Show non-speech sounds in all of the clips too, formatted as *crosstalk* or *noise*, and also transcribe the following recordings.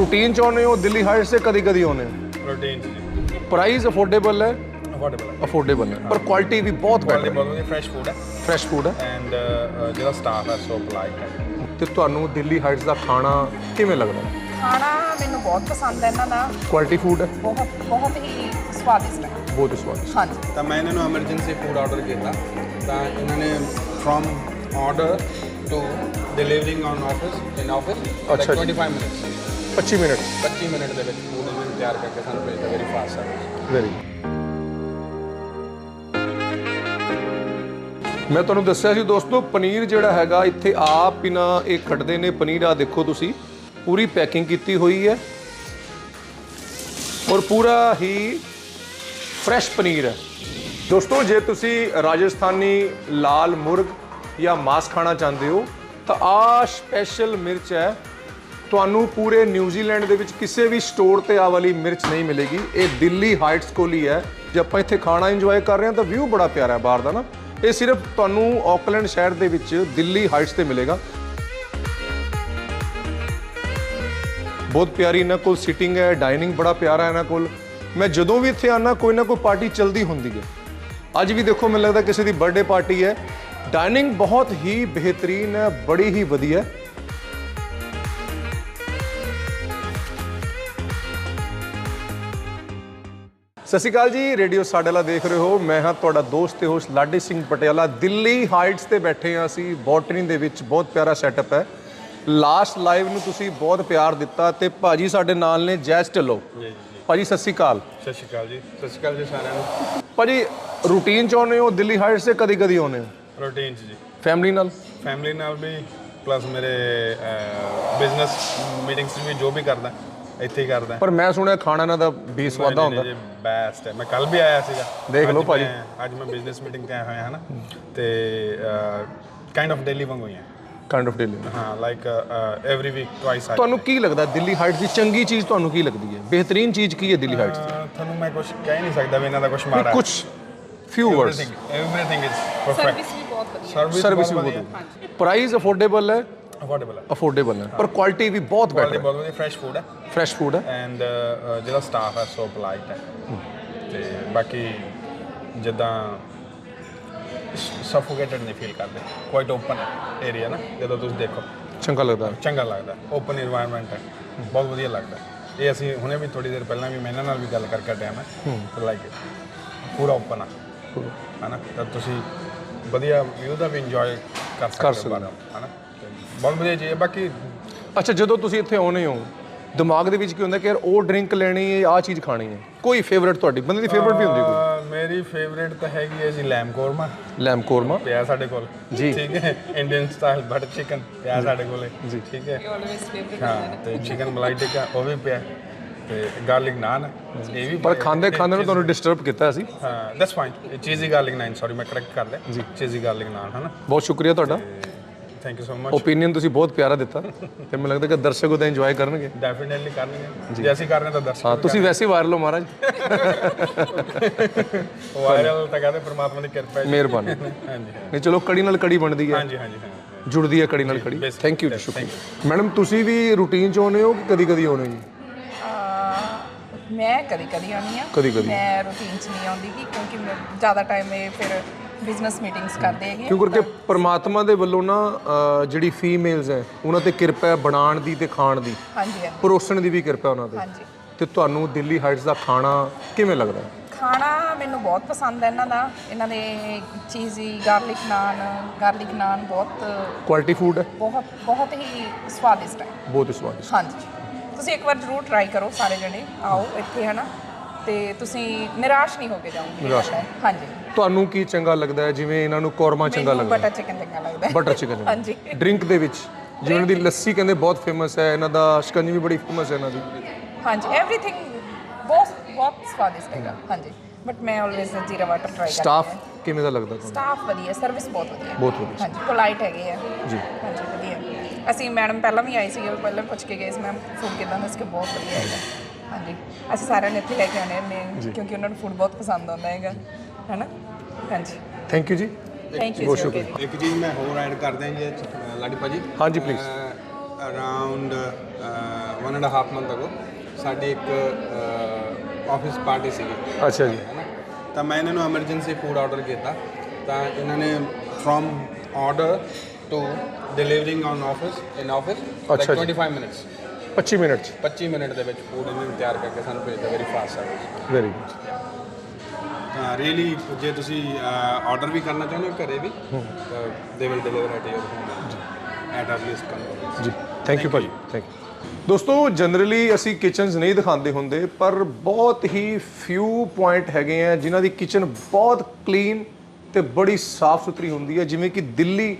Routine ਚ ਆਉਂਦੇ ਹੋ ਦਿੱਲੀ ਹਾਈਟਸ ਤੇ ਕਦੀ ਕਦੀ ਆਉਂਦੇ ਹੋ? ਰੂਟੀਨ ਜੀ। ਪ੍ਰਾਈਸ ਅਫੋਰਡੇਬਲ ਹੈ? ਅਫੋਰਡੇਬਲ ਹੈ। ਅਫੋਰਡੇਬਲ ਹੈ। ਪਰ ਕੁਆਲਿਟੀ ਵੀ ਬਹੁਤ ਬੈਟਰ ਬਹੁਤ ਵਧੀਆ ਫਰੈਸ਼ ਫੂਡ ਹੈ। ਫਰੈਸ਼ ਫੂਡ ਹੈ। ਐਂਡ ਜਿਹੜਾ ਸਟਾਫ ਹੈ ਸੋ ਪੋਲਾਈਟ ਹੈ। ਤੇ ਤੁਹਾਨੂੰ ਦਿੱਲੀ ਹਾਈਟਸ ਦਾ ਖਾਣਾ ਕਿਵੇਂ ਲੱਗਦਾ? ਖਾਣਾ ਮੈਨੂੰ ਬਹੁਤ ਪਸੰਦ ਹੈ ਇਹਨਾਂ ਦਾ। ਕੁਆਲਿਟੀ ਫੂਡ ਹੈ? ਬਹੁਤ ਬਹੁਤ ਹੀ ਸਵਾਦਿਸ਼ਟ ਹੈ। ਬਹੁਤ ਹੀ ਸਵਾਦਿਸ਼ਟ। ਹਾਂਜੀ। ਤਾਂ ਮੈਂ ਇਹਨਾਂ ਨੂੰ ਐਮਰਜੈਂਸੀ ਫੂਡ ਆਰਡਰ ਕੀਤਾ। ਤਾਂ ਇਹਨਾਂ ਨੇ from order to delivering on office in office ਅੱਛਾ ਜੀ। 25 ਮਿੰਟਸ 25 ਮਿੰਟ। 25 ਮਿੰਟ ਦੇ ਵਿੱਚ ਫੂਡ ਇਹਨਾਂ ਨੇ ਤਿਆਰ ਕਰਕੇ ਸਾਨੂੰ ਭੇਜਦਾ ਵੈਰੀ ਫਾਸਟ ਸਰਵਿਸ ਵੈਰੀ ਮੈਂ ਤੁਹਾਨੂੰ ਦੱਸਿਆ ਸੀ ਦੋਸਤੋ ਪਨੀਰ ਜਿਹੜਾ ਹੈਗਾ ਇੱਥੇ ਆਪ ਹੀ ਨਾ ਇਹ ਖੜਦੇ ਨੇ। ਪਨੀਰ ਆ ਦੇਖੋ ਤੁਸੀਂ ਪੂਰੀ ਪੈਕਿੰਗ ਕੀਤੀ ਹੋਈ ਹੈ। ਔਰ ਪੂਰਾ ਹੀ ਫਰੈਸ਼ ਪਨੀਰ ਹੈ। ਦੋਸਤੋ ਜੇ ਤੁਸੀਂ ਰਾਜਸਥਾਨੀ ਲਾਲ ਮੁਰਗ ਜਾਂ ਮਾਸ ਖਾਣਾ ਚਾਹੁੰਦੇ ਹੋ ਤਾਂ ਆ ਸਪੈਸ਼ਲ ਮਿਰਚ ਹੈ ਤੁਹਾਨੂੰ ਪੂਰੇ ਨਿਊਜ਼ੀਲੈਂਡ ਦੇ ਵਿੱਚ ਕਿਸੇ ਵੀ ਸਟੋਰ ਤੇ ਆ ਵਾਲੀ ਮਿਰਚ ਨਹੀਂ ਮਿਲੇਗੀ। ਇਹ ਦਿੱਲੀ ਹਾਈਟਸ ਕੋਲ ਹੀ ਹੈ। ਜੇ ਆਪਾਂ ਇੱਥੇ ਖਾਣਾ ਇੰਜੋਏ ਕਰ ਰਹੇ ਹਾਂ ਤਾਂ ਵਿਊ ਬੜਾ ਪਿਆਰਾ ਹੈ ਬਾਹਰ ਦਾ ਨਾ। ਇਹ ਸਿਰਫ ਤੁਹਾਨੂੰ ਆਕਲੈਂਡ ਸ਼ਹਿਰ ਦੇ ਵਿੱਚ ਦਿੱਲੀ ਹਾਈਟਸ ਤੇ ਮਿਲੇਗਾ। ਬਹੁਤ ਪਿਆਰੀ ਇਹਨਾਂ ਕੋਲ ਸਿਟਿੰਗ ਹੈ ਡਾਈਨਿੰਗ ਬੜਾ ਪਿਆਰਾ ਇਹਨਾਂ ਕੋਲ। ਮੈਂ ਜਦੋਂ ਵੀ ਇੱਥੇ ਆਨਾ, ਕੋਈ ਨਾ ਕੋਈ ਪਾਰਟੀ ਚਲਦੀ ਹੁੰਦੀ ਹੈ। ਅੱਜ ਵੀ ਦੇਖੋ, ਮੈਨੂੰ ਲੱਗਦਾ ਕਿਸੇ ਦੀ ਬਰਥਡੇ ਪਾਰਟੀ ਹੈ। ਡਾਈਨਿੰਗ ਬਹੁਤ ਹੀ ਬਿਹਤਰੀਨ ਹੈ, ਬੜੀ ਹੀ ਵਧੀਆ ਸਤਿ ਸ਼੍ਰੀ ਅਕਾਲ ਜੀ ਰੇਡੀਓ ਸਾਡੇਲਾ ਦੇਖ ਰਹੇ ਹੋ। ਮੈਂ ਹਾਂ ਤੁਹਾਡਾ ਦੋਸਤ ਤੇ ਹੋਸਟ ਲਾਡੀ ਸਿੰਘ ਪਟਿਆਲਾ। ਦਿੱਲੀ ਹਾਈਟਸ ਤੇ ਬੈਠੇ ਹਾਂ ਅਸੀਂ ਬੋਟਨੀ ਦੇ ਵਿੱਚ ਬਹੁਤ ਪਿਆਰਾ ਸੈਟਅਪ ਹੈ। ਲਾਸਟ ਲਾਈਵ ਨੂੰ ਤੁਸੀਂ ਬਹੁਤ ਪਿਆਰ ਦਿੱਤਾ ਤੇ ਭਾਜੀ ਸਾਡੇ ਨਾਲ ਨੇ ਜੈਸ ਢਿੱਲੋਂ। ਭਾਜੀ ਸਤਿ ਸ਼੍ਰੀ ਅਕਾਲ। ਸਤਿ ਸ਼੍ਰੀ ਅਕਾਲ ਜੀ। ਸਤਿ ਸ਼੍ਰੀ ਅਕਾਲ ਜੀ ਸਾਰਿਆਂ ਨੂੰ। ਭਾਜੀ ਰੂਟੀਨ ਚ ਆਉਂਦੇ ਹੋ ਦਿੱਲੀ ਹਾਈਟਸ ਤੇ ਕਦੀ ਕਦੀ ਆਉਂਦੇ ਹੋ? ਰੂਟੀਨ ਜੀ। ਫੈਮਿਲੀ ਨਾਲ? ਫੈਮਿਲੀ ਨਾਲ ਵੀ ਪਲੱਸ ਮੇਰੇ ਬਿਜ਼ਨਸ ਮੀਟਿੰਗਸ ਵੀ ਜੋ ਵੀ ਕਰਦਾ। ਇੱਥੇ ਹੀ ਕਰਦਾ। ਪਰ ਮੈਂ ਸੁਣਿਆ ਖਾਣਾ ਇਹਨਾਂ ਦਾ ਵੀ ਸਵਾਦਾ ਹੁੰਦਾ। ਜੀ ਬੈਸਟ ਹੈ। ਮੈਂ ਕੱਲ ਵੀ ਆਇਆ ਸੀਗਾ। ਦੇਖ ਲਓ ਭਾਜੀ। ਅੱਜ ਮੈਂ ਬਿਜ਼ਨਸ ਮੀਟਿੰਗ ਤੇ ਆਇਆ ਹੋਇਆ ਹਾਂ ਨਾ ਤੇ ਕਾਈਂਡ ਆਫ ਡੇਲੀ ਵਾਂਗੂ ਹੀ ਹੈ। ਕਾਈਂਡ ਆਫ ਡੇਲੀ ਹਾਂ ਲਾਈਕ ਐਵਰੀ ਵੀਕ ਟਵਾਈਸ ਆ ਤੁਹਾਨੂੰ ਕੀ ਲੱਗਦਾ ਦਿੱਲੀ ਹਾਈਟਸ ਦੀ ਚੰਗੀ ਚੀਜ਼ ਤੁਹਾਨੂੰ ਕੀ ਲੱਗਦੀ ਹੈ? ਬਿਹਤਰੀਨ ਚੀਜ਼ ਕੀ ਹੈ ਦਿੱਲੀ ਹਾਈਟਸ ਦੀ? ਤੁਹਾਨੂੰ ਮੈਂ ਕੁਝ ਕਹਿ ਨਹੀਂ ਸਕਦਾ ਵੀ ਇਹਨਾਂ ਦਾ ਕੁਝ ਮਾੜਾ ਹੈ। ਕੁਝ few words everything is perfect service ਵੀ ਬਹੁਤ ਵਧੀਆ। ਸਰਵਿਸ ਵੀ ਬਹੁਤ ਵਧੀਆ। ਪ੍ਰਾਈਸ ਅਫੋਰਡੇਬਲ ਹੈ। ਅਫੋਰਡੇਬਲ ਹੈ। ਅਫੋਰਡੇਬਲ ਹੈ। ਪਰ ਕੁਆਲਿਟੀ ਵੀ ਬਹੁਤ ਬੈਟਰ ਹੈ। ਬਹੁਤ ਵਧੀਆ ਫਰੈਸ਼ ਫੂਡ ਹੈ। ਫਰੈਸ਼ ਫੂਡ ਹੈ। ਐਂਡ ਜਿਹੜਾ ਸਟਾਫ ਹੈ ਸੋ ਪੋਲਾਈਟ ਹੈ। ਤੇ ਬਾਕੀ ਜਿੱਦਾਂ ਸਫੋਕੇਟਡ ਨਹੀਂ ਫੀਲ ਕਰਦੇ। ਕੁਆਇਟ ਓਪਨ ਏਰੀਆ ਨਾ ਜਦੋਂ ਤੁਸੀਂ ਦੇਖੋ। ਚੰਗਾ ਲੱਗਦਾ ਚੰਗਾ ਲੱਗਦਾ ਓਪਨ এনवायरमेंट ਹੈ। ਬਹੁਤ ਵਧੀਆ ਲੱਗਦਾ ਇਹ ਅਸੀਂ ਹੁਣੇ ਵੀ ਥੋੜੀ ਦੇਰ ਪਹਿਲਾਂ ਵੀ ਮੈਂ ਨਾਲ ਵੀ ਗੱਲ ਕਰਕੇ ਟਾਈਮ ਹੈ। ਲਾਈਕ ਪੂਰਾ ਓਪਨ ਆ। ਹਨਾ? ਤਾਂ ਤੁਸੀਂ ਵਧੀਆ ਵਿਊ ਦਾ ਵੀ ਇੰਜੋਏ ਕਰ ਸਕਦੇ ਹੋ ਹਨਾ? ਬਹੁਤ ਵਧੀਆ ਚੀਜ਼ ਹੈ ਬਾਕੀ ਅੱਛਾ ਜਦੋਂ ਤੁਸੀਂ ਇੱਥੇ ਆਉਨੇ ਹੋ ਦਿਮਾਗ ਦੇ ਵਿੱਚ ਕੀ ਹੁੰਦਾ ਕਿ ਯਾਰ ਉਹ ਡਰਿੰਕ ਲੈਣੀ ਹੈ ਆਹ ਚੀਜ਼ ਖਾਣੀ ਹੈ? ਕੋਈ ਫੇਵਰਿਟ ਤੁਹਾਡੀ ਬੰਦੇ ਦੀ ਫੇਵਰਿਟ ਵੀ ਹੁੰਦੀ ਕੋਈ? ਮੇਰੀ ਫੇਵਰੇਟ ਤਾਂ ਹੈਗੀ ਹੈ ਜੀ ਲੈਮ ਕੋਰਮਾ। ਲੈਮ ਕੋਰਮਾ? ਪਿਆ ਸਾਡੇ ਕੋਲ। ਜੀ। ਠੀਕ ਹੈ ਇੰਡੀਅਨ ਸਟਾਈਲ ਬਟਰ ਚਿਕਨ ਪਿਆ ਸਾਡੇ ਕੋਲੇ। ਜੀ। ਠੀਕ ਹੈ। ਹਾਂ ਤੇ ਚਿਕਨ ਮਲਾਈ ਟਿੱਕਾ ਉਹ ਵੀ ਪਿਆ। ਤੇ ਗਾਰਲਿਕ ਨਾਨ ਇਹ ਵੀ ਪਰ। ਖਾਂਦੇ ਖਾਂਦੇ ਨੂੰ ਤੁਹਾਨੂੰ ਡਿਸਟਰਬ ਕੀਤਾ ਸੀ? ਹਾਂ that's fine cheesy garlic naan sorry ਮੈਂ ਕਰੈਕਟ ਕਰ ਲਿਆ। ਜੀ। ਚੀਜ਼ੀ ਗਾਰਲਿਕ ਨਾਨ ਹਨਾ? ਬਹੁਤ ਸ਼ੁਕਰੀਆ ਤੁਹਾਡਾ। Thank you so much opinion ਤੁਸੀਂ ਬਹੁਤ ਪਿਆਰਾ ਦਿੱਤਾ ਤੇ ਮੈਨੂੰ ਲੱਗਦਾ ਕਿ ਦਰਸ਼ਕ ਉਹਦਾ ਇੰਜੋਏ ਕਰਨਗੇ। ਡੈਫੀਨਿਟਲੀ ਕਰਨਗੇ। ਜੇ। ਅਸੀਂ ਕਰ ਰਹੇ ਹਾਂ ਤਾਂ ਦਰਸ਼ਕ ਹਾਂ ਤੁਸੀਂ ਵੈਸੇ ਹੀ ਵਾਇਰਲ ਹੋ ਮਹਾਰਾਜ। ਵਾਇਰਲ ਤਾਂ ਕਹਿੰਦੇ ਪ੍ਰਮਾਤਮਾ ਦੀ ਕਿਰਪਾ ਹੈ ਜੀ। ਮਿਹਰਬਾਨੀ। ਹਾਂਜੀ ਨਹੀਂ ਚਲੋ ਕੜੀ ਨਾਲ ਕੜੀ ਬਣਦੀ ਹੈ। ਹਾਂਜੀ ਹਾਂਜੀ ਹਾਂ ਜੁੜਦੀ ਹੈ ਕੜੀ ਨਾਲ ਕੜੀ। ਥੈਂਕ ਯੂ ਜੀ ਸ਼ੁਕਰੀਆ। ਮੈਡਮ ਤੁਸੀਂ ਵੀ ਰੂਟੀਨ ਚ ਆਉਂਦੇ ਹੋ ਕਿ ਕਦੀ ਕਦੀ ਆਉਂਦੇ ਹੋ ਜੀ? ਮੈਂ ਕਦੀ ਕਦੀ ਆਉਂਦੀ ਆ। ਮੈਂ ਰੂਟੀਨ 'ਚ ਨਹੀਂ ਆਉਂਦੀ ਕਿਉਂਕਿ ਮੈਂ ਜ਼ਿਆਦਾ ਟਾਈਮ ਇਹ ਫਿਰ ਬਿਜ਼ਨਸ ਮੀਟਿੰਗਸ ਕਰਦੇ ਹੈਗੇ ਕਿਉਂ ਕਰਕੇ ਪਰਮਾਤਮਾ ਦੇ ਵੱਲੋਂ ਨਾ ਅਹ, ਜਿਹੜੀ ਫੀਮੇਲਸ ਹੈ ਉਹਨਾਂ ਤੇ ਕਿਰਪਾ ਹੈ ਬਣਾਉਣ ਦੀ ਤੇ ਖਾਣ ਦੀ। ਹਾਂਜੀ ਹਾਂਜੀ। ਪਰੋਸਣ ਦੀ ਵੀ ਕਿਰਪਾ ਉਹਨਾਂ ਤੇ। ਹਾਂਜੀ। ਤੇ ਤੁਹਾਨੂੰ ਦਿੱਲੀ ਹਾਈਟਸ ਦਾ ਖਾਣਾ ਕਿਵੇਂ ਲੱਗਦਾ? ਹੈ? ਖਾਣਾ ਮੈਨੂੰ ਬਹੁਤ ਪਸੰਦ ਹੈ ਇਹਨਾਂ ਦਾ। ਇਹਨਾਂ ਦੇ cheesy garlic naan garlic naan ਬਹੁਤ ਕੁਆਲਿਟੀ ਫੂਡ ਹੈ? ਬਹੁਤ ਬਹੁਤ ਹੀ ਸਵਾਦਿਸ਼ਟ ਹੈ। ਬਹੁਤ ਹੀ ਸਵਾਦਿਸ਼ਟ। ਹਾਂਜੀ। ਤੁਸੀਂ ਇੱਕ ਵਾਰ ਜ਼ਰੂਰ ਟਰਾਈ ਕਰੋ ਸਾਰੇ ਜਣੇ। ਆਓ ਇੱਥੇ ਹਨਾ? ਤੇ ਤੁਸੀਂ ਨਿਰਾਸ਼ ਨਹੀਂ ਹੋ ਕੇ ਜਾਓਗੇ। ਨਿਰਾਸ਼ ਹਾਂਜੀ। ਤੁਹਾਨੂੰ ਕੀ ਚੰਗਾ ਲੱਗਦਾ ਹੈ? ਜਿਵੇਂ ਇਹਨਾਂ ਨੂੰ ਕੋਰਮਾ ਚੰਗਾ ਮੈਨੂੰ ਲੱਗਦਾ ਬਟਰ ਚਿਕਨ ਚੰਗਾ ਲੱਗਦਾ ਹੈ। ਬਟਰ ਚਿਕਨ ਹਾਂਜੀ। ਡਰਿੰਕ ਦੇ ਵਿੱਚ। ਜਿਵੇਂ ਇਹਨਾਂ ਦੀ ਲੱਸੀ ਕਹਿੰਦੇ ਬਹੁਤ ਫੇਮਸ ਹੈ। ਇਹਨਾਂ ਦਾ ਸ਼ਿਕੰਜੀ ਵੀ ਬੜੀ ਫੇਮਸ ਹੈ ਇਹਨਾਂ ਦੀ। ਹਾਂਜੀ। ਐਵਰੀਥਿੰਗ ਬਹੁਤ ਬਹੁਤ ਸਵਾਦਿਸ਼ਟ ਹੈਗਾ। ਹਾਂਜੀ। ਬਟ ਮੈਂ ਆਲਵੇਜ਼ ਜੀਰਾ ਵਾਟਰ ਟਰਾਈ ਕਰਦੀ ਸਟਾਫ ਕਿਵੇਂ ਦਾ ਲੱਗਦਾ ਤੁਹਾਨੂੰ? ਸਟਾਫ ਵਧੀਆ। ਸਰਵਿਸ ਬਹੁਤ ਵਧੀਆ ਬਹੁਤ ਵਧੀਆ। ਹਾਂਜੀ। ਪੋਲਾਈਟ ਹੈਗੇ ਆ। ਜੀ। ਹਾਂਜੀ ਵਧੀਆ। ਅਸੀਂ ਮੈਡਮ ਪਹਿਲਾਂ ਵੀ ਆਏ ਸੀਗੇ। ਉਹ ਪਹਿਲਾਂ ਪੁੱਛ ਕੇ ਗਏ ਸੀ ਮੈਮ ਫੂਡ ਕਿਦਾਂ ਦਾ? ਸੀ ਕਿ ਬਹੁਤ ਵਧੀਆ ਹੈਗਾ। ਹਾਂਜੀ। ਅਸੀਂ ਸਾਰਿਆਂ ਨੇ ਇੱਥੇ ਲੈ ਕੇ ਆਉਂਦੇ ਹੁੰਦੇ ਕਿਉਂਕਿ ਉਹਨਾਂ ਨੂੰ ਫੂਡ ਬਹੁਤ ਪਸੰਦ ਆਉਂਦਾ ਹੈਗਾ। ਹੈਨਾ? ਹਾਂਜੀ। ਥੈਂਕ ਯੂ ਜੀ। ਥੈਂਕ ਯੂ ਬਹੁਤ ਸ਼ੁਕਰੀਆ। ਇੱਕ ਚੀਜ਼ ਮੈਂ ਹੋਰ ਐਡ ਕਰ ਦਿਆਂ ਜੀ ਲਾਡੀ ਭਾਜੀ। ਹਾਂਜੀ. ਅਹ around one and half month ago ਸਾਡੀ ਇੱਕ ਆਫਿਸ ਪਾਰਟੀ ਸੀਗੀ। ਅੱਛਾ ਜੀ। ਹੈ ਨਾ ਤਾਂ ਮੈਂ ਇਹਨਾਂ ਨੂੰ ਐਮਰਜੈਂਸੀ ਫੂਡ ਆਰਡਰ ਕੀਤਾ। ਤਾਂ ਇਹਨਾਂ ਨੇ from order to delivering on office in office ਜੀ। 25 ਮਿੰਟਸ 25 ਮਿੰਟ ਚ। 25 ਮਿੰਟ ਦੇ ਵਿੱਚ ਫੂਡ ਇਹਨਾਂ ਤਿਆਰ ਕਰਕੇ ਸਾਨੂੰ ਭੇਜਦਾ very fast service very good ਤਾਂ ਰੀਲੀ ਜੇ ਤੁਸੀਂ ਆਰਡਰ ਵੀ ਕਰਨਾ ਚਾਹੁੰਦੇ ਹੋ ਘਰੇ ਵੀ ਦੇ will deliver at your home at earliest convenience ਜੀ ਥੈਂਕ ਯੂ ਭਾਜੀ ਥੈਂਕ ਯੂ ਦੋਸਤੋ ਜਨਰਲੀ ਅਸੀਂ ਕਿਚਨਸ ਨਹੀਂ ਦਿਖਾਉਂਦੇ ਹੁੰਦੇ ਪਰ ਬਹੁਤ ਹੀ ਫਿਊ ਪੁਆਇੰਟ ਹੈਗੇ ਆ ਜਿਨ੍ਹਾਂ ਦੀ ਕਿਚਨ ਬਹੁਤ ਕਲੀਨ ਤੇ ਬੜੀ ਸਾਫ਼ ਸੁਥਰੀ ਹੁੰਦੀ ਹੈ ਜਿਵੇਂ ਕਿ ਦਿੱਲੀ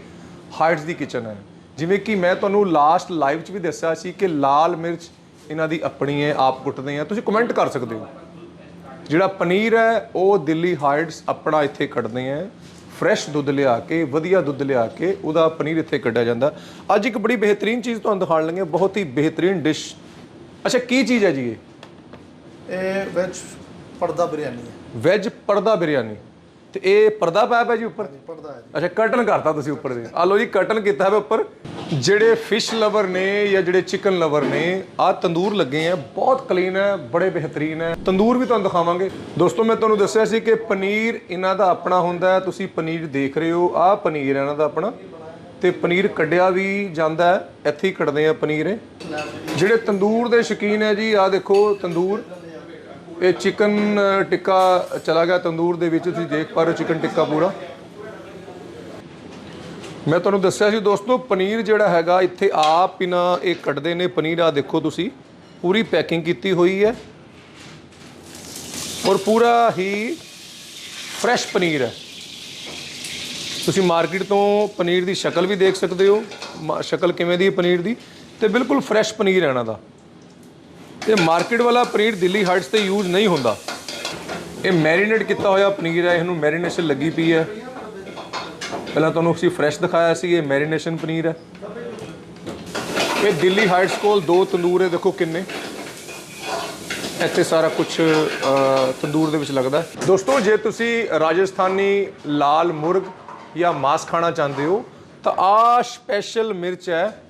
ਹਾਈਟਸ ਦੀ ਕਿਚਨ ਹੈ। ਜਿਵੇਂ ਕਿ ਮੈਂ ਤੁਹਾਨੂੰ ਲਾਸਟ ਲਾਈਵ 'ਚ ਵੀ ਦੱਸਿਆ ਸੀ ਕਿ ਲਾਲ ਮਿਰਚ ਇਹਨਾਂ ਦੀ ਆਪਣੀ ਹੈ ਆਪ ਕੁੱਟਦੇ ਆ। ਤੁਸੀਂ ਕਮੈਂਟ ਕਰ ਸਕਦੇ ਹੋ। ਜਿਹੜਾ ਪਨੀਰ ਹੈ ਉਹ ਦਿੱਲੀ ਹਾਈਟਸ ਆਪਣਾ ਇੱਥੇ ਕੱਢਦੇ ਆ। ਫਰੈਸ਼ ਦੁੱਧ ਲਿਆ ਕੇ ਵਧੀਆ ਦੁੱਧ ਲਿਆ ਕੇ ਉਹਦਾ ਪਨੀਰ ਇੱਥੇ ਕੱਢਿਆ ਜਾਂਦਾ। ਅੱਜ ਇੱਕ ਬੜੀ ਬਿਹਤਰੀਨ ਚੀਜ਼ ਤੁਹਾਨੂੰ ਦਿਖਾਉਣ ਲੱਗੇ ਬਹੁਤ ਹੀ ਬਿਹਤਰੀਨ ਡਿਸ਼ ਅੱਛਾ ਕੀ ਚੀਜ਼ ਹੈ ਜੀ ਇਹ? ਇਹ ਵੈਜ ਪਰਦਾ ਬਿਰਿਆਨੀ ਹੈ। ਵੈਜ ਪਰਦਾ ਬਿਰਿਆਨੀ ਤੇ ਇਹ ਪਰਦਾ ਪਾਇਆ ਪਿਆ ਜੀ ਉੱਪਰ? ਪਰਦਾ ਹੈ ਅੱਛਾ ਕਰਟਨ ਕਰਤਾ ਤੁਸੀਂ ਉੱਪਰ ਦੇ। ਆ ਲੋ ਜੀ ਕਰਟਨ ਕੀਤਾ ਹੈ ਉੱਪਰ। ਜਿਹੜੇ ਫਿਸ਼ ਲਵਰ ਨੇ ਜਾਂ ਜਿਹੜੇ ਚਿਕਨ ਲਵਰ ਨੇ ਆ ਤੰਦੂਰ ਲੱਗੇ ਆ ਬਹੁਤ ਕਲੀਨ ਹੈ ਬੜੇ ਬਿਹਤਰੀਨ ਹੈ। ਤੰਦੂਰ ਵੀ ਤੁਹਾਨੂੰ ਦਿਖਾਵਾਂਗੇ। ਦੋਸਤੋ ਮੈਂ ਤੁਹਾਨੂੰ ਦੱਸਿਆ ਸੀ ਕਿ ਪਨੀਰ ਇਹਨਾਂ ਦਾ ਆਪਣਾ ਹੁੰਦਾ ਹੈ। ਤੁਸੀਂ ਪਨੀਰ ਦੇਖ ਰਹੇ ਹੋ ਆ ਪਨੀਰ ਹੈ ਇਹਨਾਂ ਦਾ ਆਪਣਾ। ਤੇ ਪਨੀਰ ਕੱਢਿਆ ਵੀ ਜਾਂਦਾ ਇੱਥੇ ਹੀ ਕੱਢਦੇ ਆ ਪਨੀਰ ਜਿਹੜੇ ਤੰਦੂਰ ਦੇ ਸ਼ੌਕੀਨ ਹੈ ਜੀ ਆ ਦੇਖੋ ਤੰਦੂਰ। ਇਹ ਚਿਕਨ ਟਿੱਕਾ ਚਲਾ ਗਿਆ ਤੰਦੂਰ ਦੇ ਵਿੱਚ, ਤੁਸੀਂ ਦੇਖ ਪਾ ਰਹੇ ਹੋ ਚਿਕਨ ਟਿੱਕਾ ਪੂਰਾ। ਮੈਂ ਤੁਹਾਨੂੰ ਦੱਸਿਆ ਸੀ ਦੋਸਤੋ, ਪਨੀਰ ਜਿਹੜਾ ਹੈਗਾ, ਇੱਥੇ ਆਪ ਇਹਨਾਂ ਇਹ ਕੱਢਦੇ ਨੇ ਪਨੀਰ ਆ ਦੇਖੋ ਤੁਸੀਂ। ਪੂਰੀ ਪੈਕਿੰਗ ਕੀਤੀ ਹੋਈ ਹੈ। ਔਰ ਪੂਰਾ ਹੀ ਫਰੈਸ਼ ਪਨੀਰ ਹੈ। ਤੁਸੀਂ ਮਾਰਕੀਟ ਤੋਂ ਪਨੀਰ ਦੀ ਸ਼ਕਲ ਵੀ ਦੇਖ ਸਕਦੇ ਹੋ। ਮਾ- ਸ਼ਕਲ ਕਿਵੇਂ ਦੀ ਹੈ ਪਨੀਰ ਦੀ? ਤੇ ਬਿਲਕੁਲ ਫਰੈਸ਼ ਪਨੀਰ ਹੈ ਇਹਨਾਂ ਦਾ। ਤੇ ਮਾਰਕੀਟ ਵਾਲਾ ਪਨੀਰ ਦਿੱਲੀ ਹਾਈਟਸ ਤੇ ਯੂਜ਼ ਨਹੀਂ ਹੁੰਦਾ। ਇਹ ਮੈਰੀਨੇਟ ਕੀਤਾ ਹੋਇਆ ਪਨੀਰ ਹੈ, ਇਹਨੂੰ ਮੈਰੀਨੇਸ਼ਨ ਲੱਗੀ ਪਈ ਹੈ। ਪਹਿਲਾਂ ਤੁਹਾਨੂੰ ਅਸੀਂ ਫਰੈਸ਼ ਦਿਖਾਇਆ ਸੀ, ਇਹ ਮੈਰੀਨੇਸ਼ਨ ਪਨੀਰ ਹੈ। ਇਹ ਦਿੱਲੀ ਹਾਈਟਸ ਕੋਲ ਦੋ ਤੰਦੂਰ ਹੈ, ਦੇਖੋ ਕਿੰਨੇ। ਇੱਥੇ ਸਾਰਾ ਕੁਝ ਤੰਦੂਰ ਦੇ ਵਿੱਚ ਲੱਗਦਾ ਦੋਸਤੋ, ਜੇ ਤੁਸੀਂ ਰਾਜਸਥਾਨੀ ਲਾਲ ਮੁਰਗ ਜਾਂ ਮਾਸ ਖਾਣਾ ਚਾਹੁੰਦੇ ਹੋ, ਤਾਂ ਆ ਸਪੈਸ਼ਲ ਮਿਰਚ ਹੈ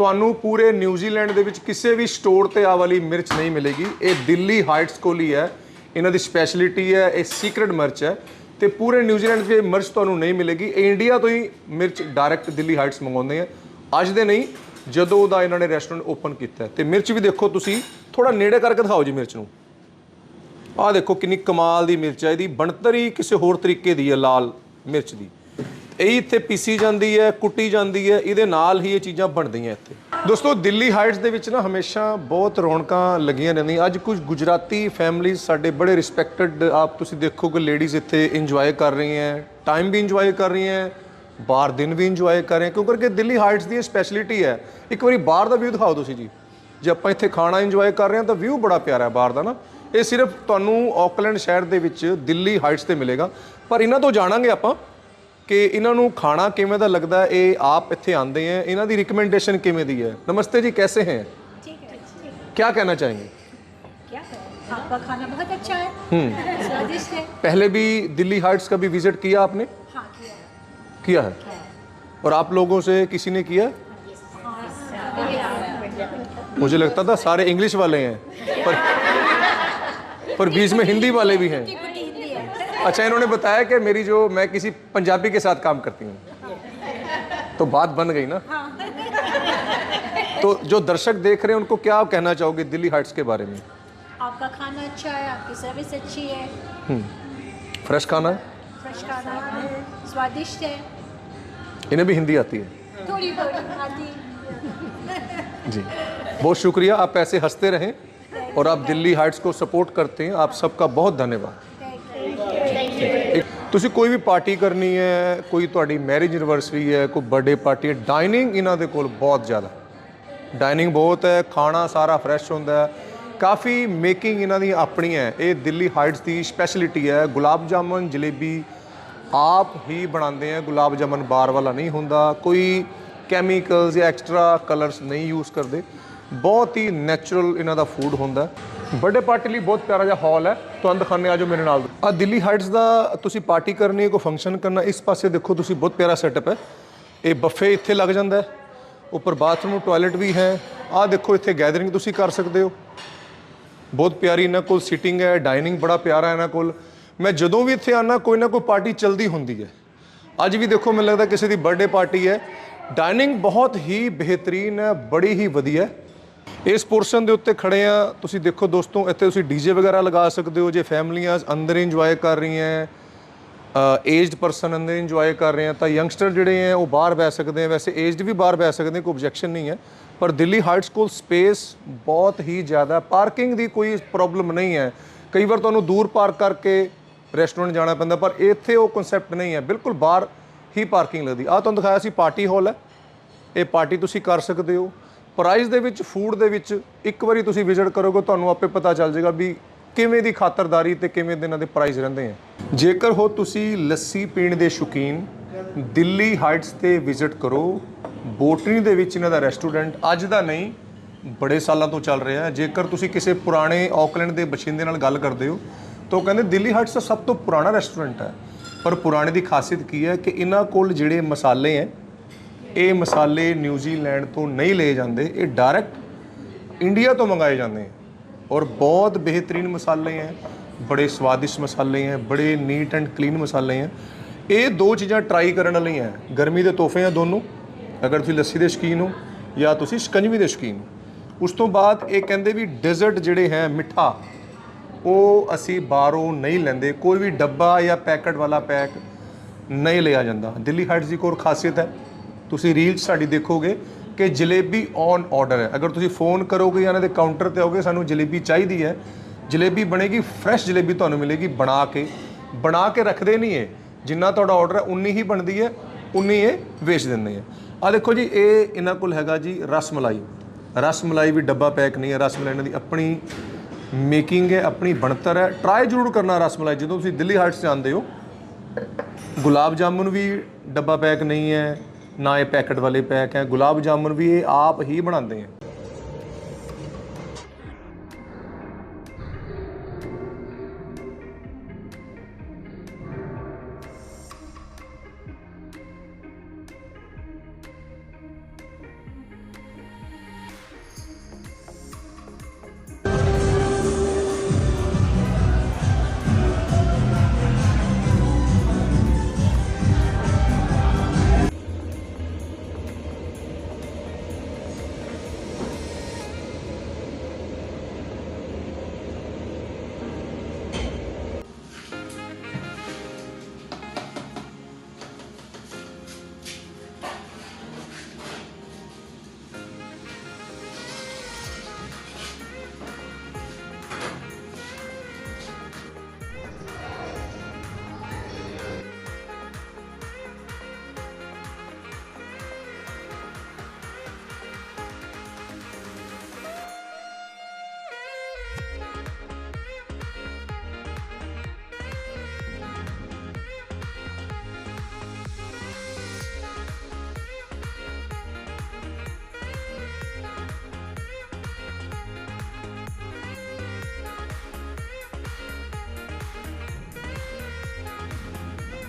ਤੁਹਾਨੂੰ ਪੂਰੇ ਨਿਊਜ਼ੀਲੈਂਡ ਦੇ ਵਿੱਚ ਕਿਸੇ ਵੀ ਸਟੋਰ ਤੇ ਆ ਵਾਲੀ ਮਿਰਚ ਨਹੀਂ ਮਿਲੇਗੀ। ਇਹ ਦਿੱਲੀ ਹਾਈਟਸ ਕੋਲ ਹੀ ਹੈ। ਇਹਨਾਂ ਦੀ ਸਪੈਸ਼ਲਿਟੀ ਹੈ, ਇਹ ਸੀਕ੍ਰੇਟ ਮਿਰਚ ਹੈ ਤੇ ਪੂਰੇ ਨਿਊਜ਼ੀਲੈਂਡ 'ਚ ਇਹ ਮਿਰਚ ਤੁਹਾਨੂੰ ਨਹੀਂ ਮਿਲੇਗੀ। ਇਹ ਇੰਡੀਆ ਤੋਂ ਹੀ ਮਿਰਚ ਡਾਇਰੈਕਟ ਦਿੱਲੀ ਹਾਈਟਸ ਮੰਗਵਾਉਂਦੇ ਆ। ਅੱਜ ਦੇ ਨਹੀਂ, ਜਦੋਂ ਦਾ ਇਹਨਾਂ ਨੇ ਰੈਸਟੋਰੈਂਟ ਓਪਨ ਕੀਤਾ ਹੈ। ਤੇ ਮਿਰਚ ਵੀ ਦੇਖੋ ਤੁਸੀਂ ਥੋੜਾ ਨੇੜੇ ਕਰਕੇ ਦਿਖਾਓ ਜੀ ਮਿਰਚ ਨੂੰ। ਆਹ ਦੇਖੋ ਕਿੰਨੀ ਕਮਾਲ ਦੀ ਮਿਰਚ ਹੈ। ਇਹਦੀ ਬਣਤਰ ਹੀ ਕਿਸੇ ਹੋਰ ਤਰੀਕੇ ਦੀ ਹੈ ਲਾਲ ਮਿਰਚ ਦੀ। ਇਹੀ ਇੱਥੇ ਪੀਸੀ ਜਾਂਦੀ ਹੈ, ਕੁੱਟੀ ਜਾਂਦੀ ਹੈ, ਇਹਦੇ ਨਾਲ ਹੀ ਇਹ ਚੀਜ਼ਾਂ ਬਣਦੀਆਂ ਇੱਥੇ। ਦੋਸਤੋ, ਦਿੱਲੀ ਹਾਈਟਸ ਦੇ ਵਿੱਚ ਨਾ ਹਮੇਸ਼ਾ ਬਹੁਤ ਰੌਣਕਾਂ ਲੱਗੀਆਂ ਰਹਿੰਦੀਆਂ। ਅੱਜ ਕੁਝ ਗੁਜਰਾਤੀ ਫੈਮਲੀਆਂ ਸਾਡੇ ਬੜੇ ਰਿਸਪੈਕਟਡ ਆਪ ਤੁਸੀਂ ਦੇਖੋਗੇ ਲੇਡੀਜ਼ ਇੱਥੇ ਇੰਜੋਏ ਕਰ ਰਹੀਆਂ ਟਾਈਮ ਵੀ ਇੰਜੋਏ ਕਰ ਰਹੀਆਂ ਬਾਹਰ ਦਿਨ ਵੀ ਇੰਜੋਏ ਕਰ ਰਹੇ ਕਿਉਂਕਿ ਦਿੱਲੀ ਹਾਈਟਸ ਦੀ ਸਪੈਸ਼ਲਿਟੀ ਹੈ। ਇੱਕ ਵਾਰੀ ਬਾਹਰ ਦਾ ਵਿਊ ਦਿਖਾਓ ਤੁਸੀਂ ਜੀ। ਜੇ ਆਪਾਂ ਇੱਥੇ ਖਾਣਾ ਇੰਜੋਏ ਕਰ ਰਹੇ ਹਾਂ ਤਾਂ ਵਿਊ ਬੜਾ ਪਿਆਰਾ ਹੈ ਬਾਹਰ ਦਾ ਨਾ। ਇਹ ਸਿਰਫ ਤੁਹਾਨੂੰ ਆਕਲੈਂਡ ਸ਼ਹਿਰ ਦੇ ਵਿੱਚ ਦਿੱਲੀ ਹਾਈਟਸ ਤੇ ਮਿਲੇਗਾ। ਪਰ ਇਹਨਾਂ ਤੋਂ ਜਾਣਾਂਗੇ ਆਪਾਂ। ਕਿ ਇਹਨਾਂ ਨੂੰ ਖਾਣਾ ਕਿਵੇਂ ਦਾ ਲੱਗਦਾ ਹੈ ਇਹ ਆਪ ਇੱਥੇ ਆਉਂਦੇ हैं ਇਹਨਾਂ ਦੀ ਰਿਕਮੈਂਡੇਸ਼ਨ ਕਿਵੇਂ ਦੀ ਹੈ ਨਮਸਤੇ ਜੀ कैसे हैं ठीक है ठीक है क्या कहना चाहेंगे क्या आपका खाना बहुत अच्छा है स्वादिष्ट है पहले भी दिल्ली हाइट्स का भी विजिट किया आपने हाँ किया है। किया है और आप लोगों से किसी ने किया मुझे लगता था सारे इंग्लिश वाले हैं पर पर बीच में हिंदी वाले भी हैं कुटी *laughs* हिंदी है अच्छा इन्होंने बताया कि मेरी जो मैं किसी पंजाबी के साथ काम करती हूँ। तो बात बन गई ना? तो जो दर्शक देख रहे हैं उनको क्या कहना चाहोगे दिल्ली हाइट्स के बारे में? आपका खाना अच्छा है आपकी सर्विस अच्छी है? फ्रेश खाना? फ्रेश खाना है स्वादिष्ट है? इन्हें भी हिंदी आती है। थोड़ी बहुत आती है। जी। बहुत शुक्रिया आप ऐसे हँसते रहें और आप दिल्ली हाइट्स को सपोर्ट करते हैं। आप सबका बहुत धन्यवाद। ਤੁਸੀਂ ਕੋਈ ਵੀ ਪਾਰਟੀ ਕਰਨੀ ਹੈ, ਕੋਈ ਤੁਹਾਡੀ ਮੈਰਿਜ ਐਨਵਰਸਰੀ ਹੈ, ਕੋਈ ਬਰਥਡੇ ਪਾਰਟੀ ਹੈ ਡਾਈਨਿੰਗ ਇਹਨਾਂ ਦੇ ਕੋਲ ਬਹੁਤ ਜ਼ਿਆਦਾ ਡਾਈਨਿੰਗ ਬਹੁਤ ਹੈ, ਖਾਣਾ ਸਾਰਾ ਫਰੈਸ਼ ਹੁੰਦਾ ਹੈ। ਕਾਫੀ ਮੇਕਿੰਗ ਇਹਨਾਂ ਦੀ ਆਪਣੀ ਹੈ। ਇਹ ਦਿੱਲੀ ਹਾਈਟਸ ਦੀ ਸਪੈਸ਼ਲਿਟੀ ਹੈ। ਗੁਲਾਬ ਜਾਮਨ, ਜਲੇਬੀ ਆਪ ਹੀ ਬਣਾਉਂਦੇ ਆ ਗੁਲਾਬ ਜਾਮਨ ਬਾਰ ਵਾਲਾ ਨਹੀਂ ਹੁੰਦਾ। ਕੋਈ ਕੈਮੀਕਲਸ ਜਾਂ ਐਕਸਟਰਾ ਕਲਰਸ ਨਹੀਂ ਯੂਜ਼ ਕਰਦੇ। ਬਹੁਤ ਹੀ ਨੈਚੁਰਲ ਇਹਨਾਂ ਦਾ ਫੂਡ ਹੁੰਦਾ ਬਰਥਡੇ ਪਾਰਟੀ ਲਈ ਬਹੁਤ ਪਿਆਰਾ ਜਿਹਾ ਹਾਲ ਹੈ। ਤੁਹਾਨੂੰ ਦਿਖਾਣੇ ਆਜੋ ਮੇਰੇ ਨਾਲ। ਆ ਦਿੱਲੀ ਹਾਈਟਸ ਦਾ ਤੁਸੀਂ ਪਾਰਟੀ ਕਰਨੀ ਹੈ, ਕੋਈ ਫੰਕਸ਼ਨ ਕਰਨਾ, ਇਸ ਪਾਸੇ ਦੇਖੋ ਤੁਸੀਂ, ਬਹੁਤ ਪਿਆਰਾ ਸੈਟਅਪ ਹੈ। ਇਹ ਬੱਫੇ ਇੱਥੇ ਲੱਗ ਜਾਂਦਾ ਹੈ। ਉੱਪਰ ਬਾਥਰੂਮ ਟਾਇਲਟ ਵੀ ਹੈ। ਆਹ ਦੇਖੋ, ਇੱਥੇ ਗੈਦਰਿੰਗ ਤੁਸੀਂ ਕਰ ਸਕਦੇ ਹੋ। ਬਹੁਤ ਪਿਆਰੀ ਇਹਨਾਂ ਕੋਲ ਸੀਟਿੰਗ ਹੈ ਡਾਈਨਿੰਗ ਬੜਾ ਪਿਆਰਾ ਇਹਨਾਂ ਕੋਲ। ਮੈਂ ਜਦੋਂ ਵੀ ਇੱਥੇ ਆਨਾ ਕੋਈ ਨਾ ਕੋਈ ਪਾਰਟੀ ਚੱਲਦੀ ਹੁੰਦੀ ਹੈ। ਅੱਜ ਵੀ ਦੇਖੋ, ਮੈਨੂੰ ਲੱਗਦਾ ਕਿਸੇ ਦੀ ਬਰਥਡੇ ਪਾਰਟੀ ਹੈ। ਡਾਈਨਿੰਗ ਬਹੁਤ ਹੀ ਬਿਹਤਰੀਨ ਹੈ, ਬੜੀ ਹੀ ਵਧੀਆ ਹੈ। ਇਸ ਪੋਰਸ਼ਨ ਦੇ ਉੱਤੇ ਖੜੇ ਆ। ਤੁਸੀਂ ਦੇਖੋ ਦੋਸਤੋ, ਇੱਥੇ ਤੁਸੀਂ ਡੀਜੇ ਵਗੈਰਾ ਲਗਾ ਸਕਦੇ ਹੋ, ਜੇ ਫੈਮਲੀਆਂ ਅੰਦਰ ਇੰਜੋਏ ਕਰ ਰਹੀਆਂ ਏਜਡ ਪਰਸਨ ਅੰਦਰ ਇੰਜੋਏ ਕਰ ਰਹੇ ਆ ਤਾਂ ਯੰਗਸਟਰ ਜਿਹੜੇ ਆ ਉਹ ਬਾਹਰ ਬੈ ਸਕਦੇ ਆ ਵੈਸੇ ਏਜਡ ਵੀ ਬਾਹਰ ਬੈ ਸਕਦੇ ਕੋਈ ਆਬਜੈਕਸ਼ਨ ਨਹੀਂ ਹੈ ਪਰ ਦਿੱਲੀ ਹਾਈਟਸ ਕੋਲ ਸਪੇਸ ਬਹੁਤ ਹੀ ਜ਼ਿਆਦਾ ਪਾਰਕਿੰਗ ਦੀ ਕੋਈ ਪ੍ਰੋਬਲਮ ਨਹੀਂ ਹੈ ਕਈ ਵਾਰ ਤੁਹਾਨੂੰ ਦੂਰ ਪਾਰਕ ਕਰਕੇ ਰੈਸਟੋਰੈਂਟ ਜਾਣਾ ਪੈਂਦਾ, ਪਰ ਇੱਥੇ ਉਹ ਕਨਸੈਪਟ ਨਹੀਂ ਹੈ ਬਿਲਕੁਲ ਬਾਹਰ ਹੀ ਪਾਰਕਿੰਗ ਲੱਗਦੀ। ਆ ਤੁਹਾਨੂੰ ਦਿਖਾਇਆ ਸੀ ਪਾਰਟੀ ਹਾਲ ਹੈ ਇਹ ਪਾਰਟੀ ਤੁਸੀਂ ਕਰ ਸਕਦੇ ਹੋ। ਪ੍ਰਾਈਸ ਦੇ ਵਿੱਚ ਫੂਡ ਦੇ ਵਿੱਚ ਇੱਕ ਵਾਰੀ ਤੁਸੀਂ ਵਿਜ਼ਿਟ ਕਰੋਗੇ, ਤੁਹਾਨੂੰ ਆਪੇ ਪਤਾ ਚੱਲ ਜਾਏਗਾ ਵੀ ਕਿਵੇਂ ਦੀ ਖਾਤਰਦਾਰੀ ਤੇ ਕਿਵੇਂ ਦੇ ਇਹਨਾਂ ਦੇ ਪ੍ਰਾਈਸ ਰਹਿੰਦੇ ਆ। ਜੇਕਰ ਹੋ ਤੁਸੀਂ ਲੱਸੀ ਪੀਣ ਦੇ ਸ਼ੌਕੀਨ, ਦਿੱਲੀ ਹਾਈਟਸ ਤੇ ਵਿਜ਼ਿਟ ਕਰੋ। ਬੋਟਨੀ ਦੇ ਵਿੱਚ ਇਹਨਾਂ ਦਾ ਰੈਸਟੋਰੈਂਟ ਅੱਜ ਦਾ ਨਹੀਂ, ਬੜੇ ਸਾਲਾਂ ਤੋਂ ਚੱਲ ਰਿਹਾ ਹੈ। ਜੇਕਰ ਤੁਸੀਂ ਕਿਸੇ ਪੁਰਾਣੇ ਆਕਲੈਂਡ ਦੇ ਬਸ਼ਿੰਦੇ ਨਾਲ ਗੱਲ ਕਰਦੇ ਹੋ, ਤਾਂ ਉਹ ਕਹਿੰਦੇ ਦਿੱਲੀ ਹਾਈਟਸ ਦਾ ਸਭ ਤੋਂ ਪੁਰਾਣਾ ਰੈਸਟੋਰੈਂਟ ਹੈ। ਪਰ ਪੁਰਾਣੇ ਦੀ ਖਾਸੀਅਤ ਕੀ ਹੈ ਕਿ ਇਹਨਾਂ ਕੋਲ ਜਿਹੜੇ ਮਸਾਲੇ ਹੈ ਇਹ ਮਸਾਲੇ ਨਿਊਜ਼ੀਲੈਂਡ ਤੋਂ ਨਹੀਂ ਲਏ ਜਾਂਦੇ, ਇਹ ਡਾਇਰੈਕਟ ਇੰਡੀਆ ਤੋਂ ਮੰਗਾਏ ਜਾਂਦੇ ਹੈ ਔਰ ਬਹੁਤ ਬਿਹਤਰੀਨ ਮਸਾਲੇ ਹੈ ਬੜੇ ਸਵਾਦਿਸ਼ਟ ਮਸਾਲੇ ਹੈ ਬੜੇ ਨੀਟ ਐਂਡ ਕਲੀਨ ਮਸਾਲੇ ਹੈ ਇਹ ਦੋ ਚੀਜ਼ਾਂ ਟਰਾਈ ਕਰਨ ਵਾਲੀਆਂ ਹੈ ਗਰਮੀ ਦੇ ਤੋਹਫੇ ਆ ਦੋਨੋਂ, ਅਗਰ ਤੁਸੀਂ ਲੱਸੀ ਦੇ ਸ਼ੌਕੀਨ ਹੋ ਜਾਂ ਤੁਸੀਂ ਸ਼ਿਕੰਜਵੀ ਦੇ ਸ਼ੌਕੀਨ ਹੋ। ਉਸ ਤੋਂ ਬਾਅਦ ਇਹ ਕਹਿੰਦੇ ਵੀ ਡੈਜ਼ਰਟ ਜਿਹੜੇ ਹੈ, ਮਿੱਠਾ, ਉਹ ਅਸੀਂ ਬਾਹਰੋਂ ਨਹੀਂ ਲੈਂਦੇ, ਕੋਈ ਵੀ ਡੱਬਾ ਜਾਂ ਪੈਕਟ ਵਾਲਾ ਪੈਕ ਨਹੀਂ ਲਿਆ ਜਾਂਦਾ। ਦਿੱਲੀ ਹਾਈਟਸ ਦੀ ਕੋਰ ਖਾਸੀਅਤ ਹੈ ਤੁਸੀਂ ਰੀਲ ਸਾਡੀ ਦੇਖੋਗੇ ਕਿ ਜਲੇਬੀ ਔਨ ਆਰਡਰ ਹੈ। ਅਗਰ ਤੁਸੀਂ ਫੋਨ ਕਰੋਗੇ ਜਾਂ ਇਹਨਾਂ ਦੇ ਕਾਊਂਟਰ ਤੇ ਆਓਗੇ, ਸਾਨੂੰ ਜਲੇਬੀ ਚਾਹੀਦੀ ਹੈ। ਜਲੇਬੀ ਬਣੇਗੀ ਫਰੈਸ਼ ਜਲੇਬੀ ਤੁਹਾਨੂੰ ਮਿਲੇਗੀ ਬਣਾ ਕੇ। ਬਣਾ ਕੇ ਰੱਖਦੇ ਨਹੀਂ ਹੈ ਜਿੰਨਾ ਤੁਹਾਡਾ ਆਰਡਰ ਹੈ, ਉਨੀ ਹੀ ਬਣਦੀ ਹੈ, ਉਨੀ ਇਹ ਵੇਚ ਦਿੰਦੇ ਆ ਆ ਦੇਖੋ ਜੀ, ਇਹ ਇਹਨਾਂ ਕੋਲ ਹੈਗਾ ਜੀ ਰਸ ਮਲਾਈ। ਰਸ ਮਲਾਈ ਵੀ ਡੱਬਾ ਪੈਕ ਨਹੀਂ ਹੈ। ਰਸ ਮਲਾਈ ਇਹਨਾਂ ਦੀ ਆਪਣੀ ਮੇਕਿੰਗ ਹੈ, ਆਪਣੀ ਬਣਤਰ ਹੈ। ਟਰਾਈ ਜ਼ਰੂਰ ਕਰਨਾ ਰਸ ਮਲਾਈ। ਜਦੋਂ ਤੁਸੀਂ ਦਿੱਲੀ ਹਾਈਟਸ ਜਾਂਦੇ ਹੋ, ਗੁਲਾਬ ਜਾਮੁਨ ਵੀ ਡੱਬਾ ਪੈਕ ਨਹੀਂ ਹੈ। ਨਾ ਇਹ ਪੈਕਟ ਵਾਲੇ ਪੈਕ ਹੈ। ਗੁਲਾਬ ਜਾਮੁਨ ਵੀ ਇਹ ਆਪ ਹੀ ਬਣਾਉਂਦੇ ਹੈ